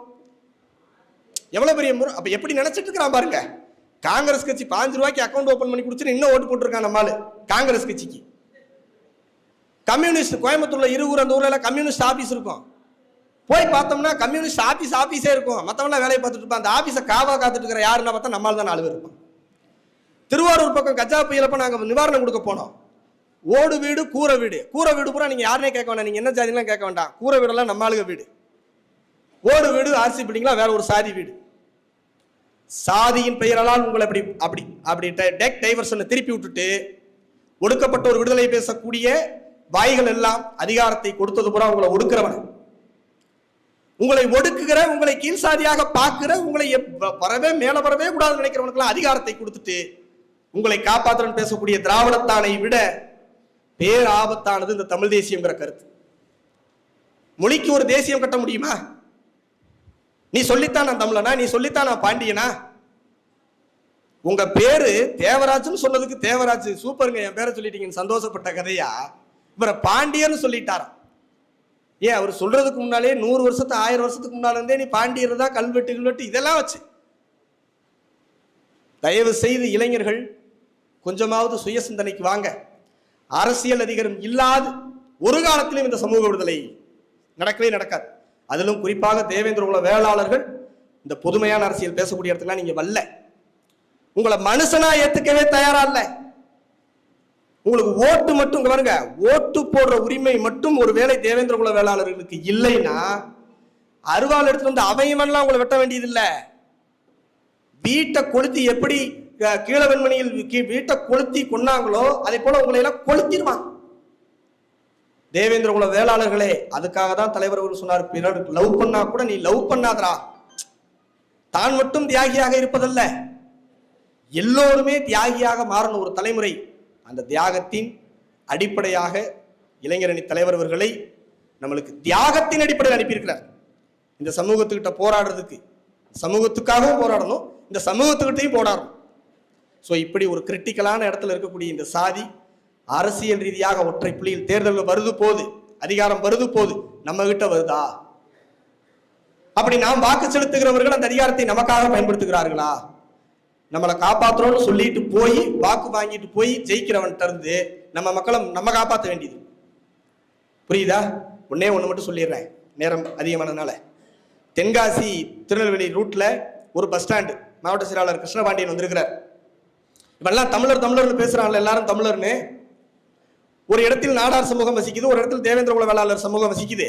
எவ்வளவு பெரிய முறை அப்ப எப்படி நினைச்சிட்டு இருக்கிறான் பாருங்க. காங்கிரஸ் கட்சி பாஞ்சு ரூபாய்க்கு அக்கௌண்ட் ஓபன் பண்ணி கொடுத்துட்டு இன்னும் ஓட்டு போட்டிருக்கான் நம்மால காங்கிரஸ் கட்சிக்கு. கம்யூனிஸ்ட் கோயம்புத்தூர்ல இருவர் அந்த ஊர்ல கம்யூனிஸ்ட் ஆபீஸ் இருக்கும். போய் பார்த்தோம்னா கம்யூனிஸ்ட் ஆஃபீஸ் ஆஃபீஸே இருக்கும். மற்றவங்களாம் வேலையை பார்த்துட்டு இருப்பான் அந்த ஆஃபீஸை காவா காத்துட்டு இருக்கிற யாருன்னா பார்த்தா நம்மால் தான் நாலு பேர் இருப்பான் திருவாரூர் பக்கம் கஜா புயலப்ப நாங்கள் நிவாரணம் கொடுக்க போனோம். ஓடு வீடு கூரை வீடு. கூரை வீடு பூரா நீங்கள் யாருனே கேட்க வேண்டாம். நீங்கள் என்ன ஜாதிலாம் கேட்க வேண்டாம். கூரை வீடெல்லாம் நம்ம ஆளுக வீடு. ஓடு வீடு ஆர்சி பில்டிங்லாம் வேற ஒரு சாதி வீடு. சாதியின் பெயரால் உங்களை அப்படி அப்படி அப்படி டெக் டைவர்ஷனை திருப்பி விட்டுட்டு ஒடுக்கப்பட்ட ஒரு விடுதலை பேசக்கூடிய வாய்கள் எல்லாம் அதிகாரத்தை கொடுத்தது பூரா உங்களை ஒடுக்கிறவன். உங்களை ஒடுக்குகிற உங்களை கீழ்சாதியாக பார்க்கிற உங்களை வரவே மேல வரவே கூடாதுன்னு நினைக்கிறவனுக்கெல்லாம் அதிகாரத்தை கொடுத்துட்டு உங்களை காப்பாற்றணும் பேசக்கூடிய திராவிடத்தானை விட பேர் ஆபத்தானது இந்த தமிழ் தேசியங்கிற கருத்து. மொழிக்கு ஒரு தேசியம் கட்ட முடியுமா? நீ சொல்லித்தான் நான் தமிழனா? நீ சொல்லித்தான் நான் பாண்டியனா? உங்க பேரு தேவராஜ்னு சொன்னதுக்கு தேவராஜ் சூப்பருங்க என் பேரை சொல்லிட்டீங்கன்னு சந்தோஷப்பட்ட கதையா? இவரை பாண்டியன்னு சொல்லிட்டாராம். ஏன் அவர் சொல்றதுக்கு முன்னாலே நூறு வருஷத்து ஆயிரம் வருஷத்துக்கு முன்னால இருந்தே நீ பாண்டியர் தான் கல்வெட்டு கல்வெட்டு இதெல்லாம் வச்சு. தயவு செய்து இளைஞர்கள் கொஞ்சமாவது சுய சிந்தனைக்கு வாங்க. அரசியல் அதிகாரம் இல்லாது ஒரு காலத்திலும் இந்த சமூக விடுதலை நடக்கவே நடக்காது. அதிலும் குறிப்பாக தேவேந்திர குல வேளாளர்கள் இந்த பொதுமையான அரசியல் பேசக்கூடிய இடத்துக்குலாம் நீங்க வரல. உங்களை மனுஷனா ஏத்துக்கவே தயாரா இல்லை. உங்களுக்கு ஓட்டு மட்டும் பாருங்க ஓட்டு போடுற உரிமை மட்டும் ஒருவேளை தேவேந்திர குல வேளாளர்களுக்கு இல்லைன்னா அருவாள் எடுத்துட்டு வந்து அவையவன்லாம் உங்களை வெட்ட வேண்டியது வீட்டை கொளுத்தி எப்படி கீழ கீழவெண்மணியில் கீ- வீட்டை கொளுத்தி கொன்னாங்களோ அதே போல உங்களை எல்லாம் கொளுத்திடுவான் தேவேந்திர குல வேளாளர்களே அதுக்காக தான் தலைவர் அவர் சொன்னார் பிறர் லவ் பண்ணா கூட நீ லவ் பண்ணாதரா தான் மட்டும் தியாகியாக இருப்பதல்ல. எல்லோருமே தியாகியாக மாறணும் ஒரு தலைமுறை. அந்த தியாகத்தின் அடிப்படையாக இளைஞரணி தலைவர் அவர்களை நம்மளுக்கு தியாகத்தின் அடிப்படையில் அனுப்பியிருக்கிறார். இந்த சமூகத்துக்கிட்ட போராடுறதுக்கு சமூகத்துக்காகவும் போராடணும் இந்த சமூகத்துக்கிட்டையும் போராடணும். ஸோ இப்படி ஒரு கிரிட்டிக்கலான இடத்துல இருக்கக்கூடிய இந்த சாதி அரசியல் ரீதியாக ஒற்றை புள்ளியில் தேர்தல் வருது போது அதிகாரம் வருது போது நம்ம கிட்ட வருதா? அப்படி நாம் வாக்கு செலுத்துகிறவர்கள் அந்த அதிகாரத்தை நமக்காக பயன்படுத்துகிறார்களா? நம்மளை காப்பாற்றுறோம்னு சொல்லிட்டு போய் வாக்கு வாங்கிட்டு போய் ஜெயிக்கிறவன்ட்ட இருந்து நம்ம மக்களை நம்ம காப்பாற்ற வேண்டியது. புரியுதா? ஒன்னே ஒன்று மட்டும் சொல்லிடுறேன். நேரம் அதிகமானதுனால. தென்காசி திருநெல்வேலி ரூட்டில் ஒரு பஸ் ஸ்டாண்டு மாவட்ட செயலாளர் கிருஷ்ணபாண்டியன் வந்திருக்கிறார். இவெல்லாம் தமிழர் தமிழர்னு பேசுகிறாங்களே எல்லாரும் தமிழர்னு. ஒரு இடத்தில் நாடார் சமூகம் வசிக்குது ஒரு இடத்தில் தேவேந்திர குல வேளாளர் சமூகம் வசிக்குது.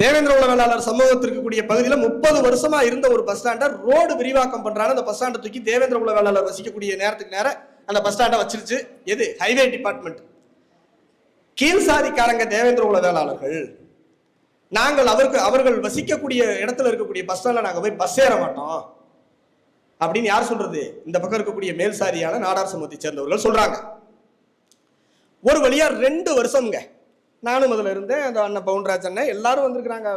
தேவேந்திர குல வேளாளர் சமூகத்திற்கு கூடிய பகுதியில் முப்பது வருஷமா இருந்த ஒரு பஸ் ஸ்டாண்டை ரோடு விரிவாக்கம் பண்றாங்க. அந்த பஸ் ஸ்டாண்டை தூக்கி தேவேந்திர குல வேளாளர் வசிக்கக்கூடிய நேரத்துக்கு நேரம் அந்த பஸ் ஸ்டாண்டை வச்சிருச்சு. எது? ஹைவே டிபார்ட்மெண்ட் கீழ் சாதிக்காரங்க தேவேந்திர குல வேளாளர்கள் நாங்கள் அவருக்கு அவர்கள் வசிக்கக்கூடிய இடத்துல இருக்கக்கூடிய பஸ் ஸ்டாண்ட்ல நாங்கள் போய் பஸ் ஏற மாட்டோம். அப்படின்னு யார் சொல்றது? இந்த பக்கம் இருக்கக்கூடிய மேல்சாரியான நாடார் சமூகத்தை சேர்ந்தவர்கள் சொல்றாங்க. ஒரு வழியா ரெண்டு வருஷம்ங்க. நானும் அதில் இருந்தேன் அந்த அண்ணன் பவுன்ராஜ் அண்ணன். எல்லாரும் வந்திருக்கிறாங்க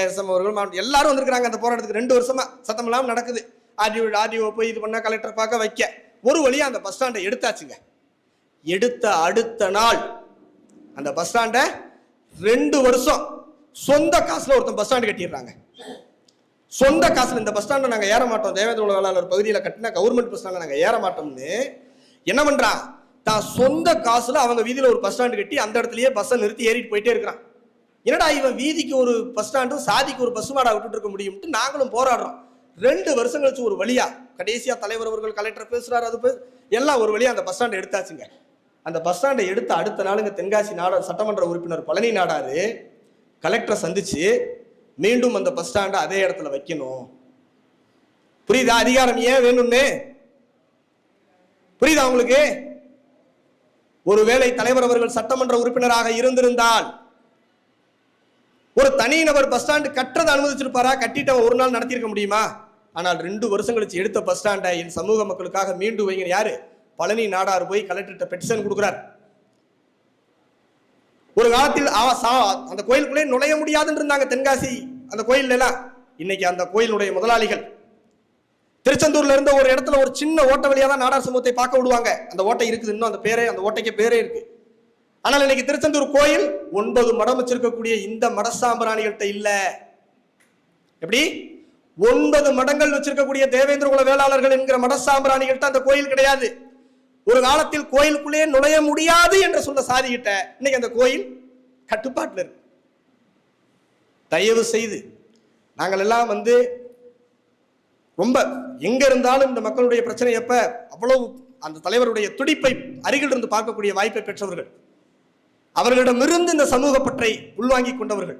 எஸ்எம் அவர்கள் மாவட்டம் எல்லாரும் வந்திருக்கிறாங்க. அந்த போராட்டத்துக்கு ரெண்டு வருஷமா சத்தம் நடக்குது. ஆர்டிஓ ஆர்டிஓ போய் இது பண்ணால் கலெக்டர் பார்க்க வைக்க. ஒரு வழியாக அந்த பஸ் ஸ்டாண்டை எடுத்தாச்சுங்க. எடுத்த அடுத்த நாள் அந்த பஸ் ஸ்டாண்டை ரெண்டு வருஷம் சொந்த காசில் ஒருத்தன் பஸ் ஸ்டாண்டு கட்டிடுறாங்க. சொந்த காசில் இந்த பஸ் ஸ்டாண்டை நாங்கள் ஏற மாட்டோம். தேவேந்திர உலகாளர் பகுதியில் கட்டின கவர்மெண்ட் பஸ் ஸ்டாண்டை நாங்கள் ஏற மாட்டோம்னு. என்ன பண்ணுறான் தான் சொந்த காசுல அவங்க வீதியில ஒரு பஸ் ஸ்டாண்டு கட்டி அந்த இடத்துலயே பஸ்ஸை நிறுத்தி ஏறிட்டு போயிட்டே இருக்கிறான். என்னடா இவன் வீதிக்கு ஒரு பஸ் ஸ்டாண்டும் சாதிக்கு ஒரு பஸ் மாடா விட்டுட்டு இருக்க முடியும்ட்டு நாங்களும் போராடுறோம். ரெண்டு வருஷம் கழிச்சு ஒரு வழியா கடைசியா தலைவர் அவர்கள் கலெக்டர் பேசுறாரு அது பேசு எல்லாம் ஒரு வழியா அந்த பஸ் ஸ்டாண்டை எடுத்தாச்சுங்க. அந்த பஸ் ஸ்டாண்டை எடுத்த அடுத்த நாளுங்க தென்காசி நாட சட்டமன்ற உறுப்பினர் பழனி நாடாரு கலெக்டரை சந்திச்சு மீண்டும் அந்த பஸ் ஸ்டாண்டை அதே இடத்துல வைக்கணும். புரியுதா? அதிகாரம் ஏன் வேணும்னு? புரியுதா உங்களுக்கு? ஒருவேளை தலைவர் அவர்கள் சட்டமன்ற உறுப்பினராக இருந்திருந்தால் ஒரு தனி நபர் பஸ் ஸ்டாண்டு கட்டுறதை அனுமதிச்சிருப்பாரா? கட்டிட்டு ஒரு நாள் நடத்தியிருக்க முடியுமா? ஆனால் ரெண்டு வருஷம் கழிச்சு எடுத்த பஸ் ஸ்டாண்டை என் சமூக மக்களுக்காக மீண்டும் வைங்க யாரு? பழனி நாடார் போய் கலெக்டர்கிட்ட பெட்டிஷன் கொடுக்குறார். ஒரு காலத்தில் சா- அந்த கோயிலுக்குள்ளே நுழைய முடியாதுன்னு இருந்தாங்க தென்காசி அந்த கோயில் எல்லாம் இன்னைக்கு அந்த கோயிலுடைய முதலாளிகள். திருச்செந்தூர்ல இருந்து ஒரு இடத்துல ஒரு சின்ன ஓட்ட வழியா தான் நாடார் சமூகத்தை பார்க்க விடுவாங்க. அந்த ஓட்டை இருக்குது. இன்னும் அந்த பேரே அந்த ஓட்டைக்கு பேரே இருக்கு. ஆனால் இன்னைக்கு திருச்செந்தூர் கோயில் ஒன்பது மடம் வச்சிருக்கக்கூடிய இந்த மடசாம்பிராணிகள்கிட்ட இல்ல. எப்படி? ஒன்பது மடங்கள் வச்சிருக்கக்கூடிய தேவேந்திர குல வேளாளர்கள் என்கிற மடசாம்பிராணிகள்கிட்ட அந்த கோயில் கிடையாது. ஒரு காலத்தில் கோயிலுக்குள்ளே நுழைய முடியாது என்று சொன்ன சாதிகிட்ட இன்னைக்கு அந்த கோயில் கட்டுப்பாட்டில் இருக்கு. தயவு செய்து நாங்கள் எல்லாம் வந்து ரொம்ப எங்க இருந்தாலும் இந்த மக்களுடைய பிரச்சனை எப்ப? அவ்வளவு அந்த தலைவருடைய துடிப்பை அருகில் இருந்து பார்க்கக்கூடிய வாய்ப்பை பெற்றவர்கள். அவர்களிடமிருந்து இந்த சமூக பற்றை உள்வாங்கி கொண்டவர்கள்.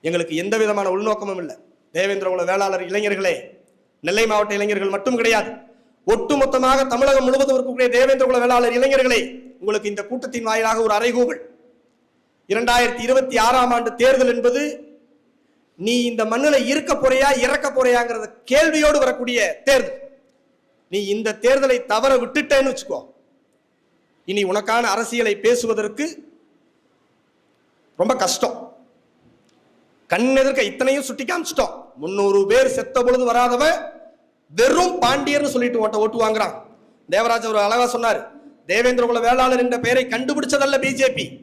எங்களுக்கு எந்த விதமான உள்நோக்கமும் இல்லை. தேவேந்திர குல வேளாளர் இளைஞர்களே நெல்லை மாவட்ட இளைஞர்கள் மட்டும் கிடையாது. ஒட்டுமொத்தமாக தமிழகம் முழுவதும் இருக்கக்கூடிய தேவேந்திர குல வேளாளர் இளைஞர்களே உங்களுக்கு இந்த கூட்டத்தின் வாயிலாக ஒரு அறைகூவல். இரண்டாயிரத்தி இருபத்தி ஆறாம் ஆண்டு தேர்தல் என்பது நீ இந்த மண்ணில் இருக்க போறியா இறக்க போறியாங்கிறத கேள்வியோடு வரக்கூடிய தேர்தல். நீ இந்த தேர்தலை தவற விட்டுட்டேன்னு வச்சுக்கோ. இனி உனக்கான அரசியலை பேசுவதற்கு ரொம்ப கஷ்டம். கண்ணெதிர்க்க இத்தனையும் சுட்டி காமிச்சிட்டோம். முன்னூறு பேர் செத்த பொழுது வராதவன் வெறும் பாண்டியர்னு சொல்லிட்டு ஓட்ட ஓட்டு வாங்குறான். தேவராஜ் அவர் அழகா சொன்னார். தேவேந்திர குல வேளாளர் என்ற பெயரை கண்டுபிடிச்சதல்ல பிஜேபி.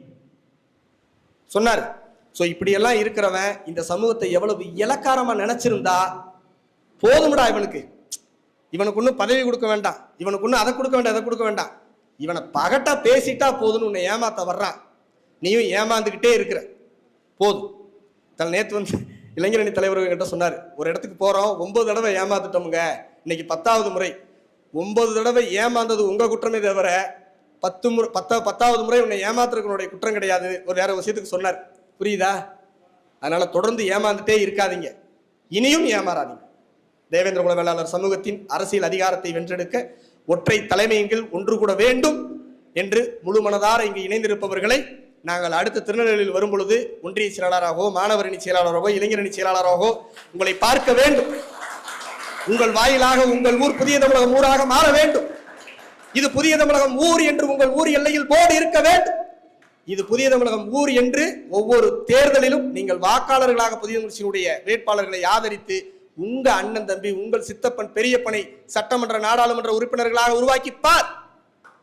சொன்னார். ஸோ இப்படியெல்லாம் இருக்கிறவன் இந்த சமூகத்தை எவ்வளவு இலக்காரமாக நினச்சிருந்தா போதும்டா இவனுக்கு. இவனுக்கு ஒன்றும் பதவி கொடுக்க வேண்டாம். இவனுக்கு ஒன்றும் அதை கொடுக்க வேண்டாம் அதை கொடுக்க வேண்டாம். இவனை பகட்டா பேசிட்டா போதும்னு உன்னை ஏமாத்த வர்றான். நீயும் ஏமாந்துக்கிட்டே இருக்கிற. போதும். தன் நேற்று வந்து இளைஞரணி தலைவர் சொன்னார் ஒரு இடத்துக்கு போகிறோம் ஒன்பது தடவை ஏமாந்துட்டோமுங்க. இன்னைக்கு பத்தாவது முறை. ஒன்பது தடவை ஏமாந்தது உங்கள் குற்றமே தவிர பத்து முறை பத்த பத்தாவது முறை உன்னை ஏமாத்துறதுனுடைய குற்றம் கிடையாது. ஒரு வேற விஷயத்துக்கு சொன்னார். புரியுதா? அதனால தொடர்ந்து ஏமாந்துட்டே இருக்காதீங்க. இனியும் ஏமாறாதீங்க. தேவேந்திர குல வேளாளர் சமூகத்தின் அரசியல் அதிகாரத்தை வென்றெடுக்க ஒற்றை தலைமையங்கள் ஒன்று கூட வேண்டும் என்று முழு மனதார இங்கு இணைந்திருப்பவர்களை நாங்கள் அடுத்த திருநெல்வேலியில் வரும் பொழுது ஒன்றிய செயலாளராகவோ மாணவர் அணி செயலாளராகவோ இளைஞரணி செயலாளராகவோ உங்களை பார்க்க வேண்டும். உங்கள் வாயிலாக உங்கள் ஊர் புதிய தமிழகம் ஊராக மாற வேண்டும். இது புதிய தமிழகம் ஊர் என்று உங்கள் ஊர் எல்லையில் போர்டு இருக்க வேண்டும். இது புதிய தமிழகம் ஊர் என்று ஒவ்வொரு தேர்தலிலும் நீங்கள் வாக்காளர்களாக புதிய தமிழ்ச்சியினுடைய வேட்பாளர்களை ஆதரித்து உங்க அண்ணன் தம்பி உங்கள் சித்தப்பன் பெரியப்பனை சட்டமன்ற நாடாளுமன்ற உறுப்பினர்களாக உருவாக்கி பார்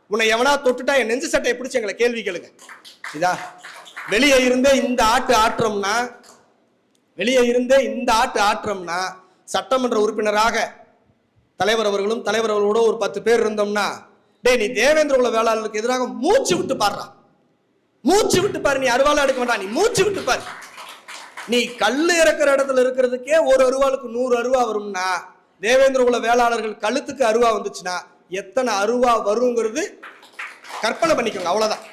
உன்னை எவனா தொட்டுட்டா என் நெஞ்சு சட்டையை பிடிச்சி எங்களை கேள்வி கேளுங்க. இதா வெளியே இருந்தே இந்த ஆட்டு ஆற்றம்னா வெளியே இருந்தே இந்த ஆட்டு ஆற்றம்னா சட்டமன்ற உறுப்பினராக தலைவர் அவர்களும் தலைவர் அவர்களோட ஒரு பத்து பேர் இருந்தோம்னா டேய் நீ தேவேந்திர குல வேளாளருக்கு எதிராக மூச்சு விட்டு பாடுறா. மூச்சு விட்டு பாரு நீ அருவாளை எடுக்க வேண்டாம் நீ மூச்சு விட்டு பாரு. நீ கல்லு இறக்குற இடத்துல இருக்கிறதுக்கே ஒரு அருவாளுக்கு நூறு அருவா வரும்னா தேவேந்திர குல வேளாளர்கள் கழுத்துக்கு அருவா வந்துச்சுன்னா எத்தனை அருவா வருங்கிறது கற்பனை பண்ணிக்கோங்க அவ்வளவுதான்.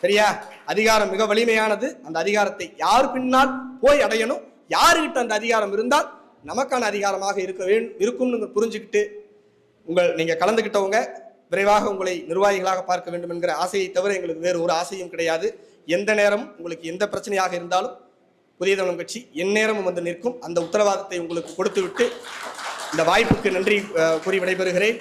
சரியா? அதிகாரம் மிக வலிமையானது. அந்த அதிகாரத்தை யார் பின்னால் போய் அடையணும்? யாருக்கிட்ட அந்த அதிகாரம் இருந்தால் நமக்கான அதிகாரமாக இருக்க வேண்டும் இருக்கும்னு புரிஞ்சுக்கிட்டு உங்கள் நீங்கள் கலந்துக்கிட்டவங்க விரைவாக உங்களை நிர்வாகிகளாக பார்க்க வேண்டும் என்கிற ஆசையை தவிர எங்களுக்கு வேறு ஒரு ஆசையும் கிடையாது. எந்த நேரம் உங்களுக்கு எந்த பிரச்சனையாக இருந்தாலும் புதிய தமிழகம் கட்சி எந்நேரமும் வந்து நிற்கும். அந்த உத்தரவாதத்தை உங்களுக்கு கொடுத்துவிட்டு இந்த வாய்ப்புக்கு நன்றி கூறி விடைபெறுகிறேன்.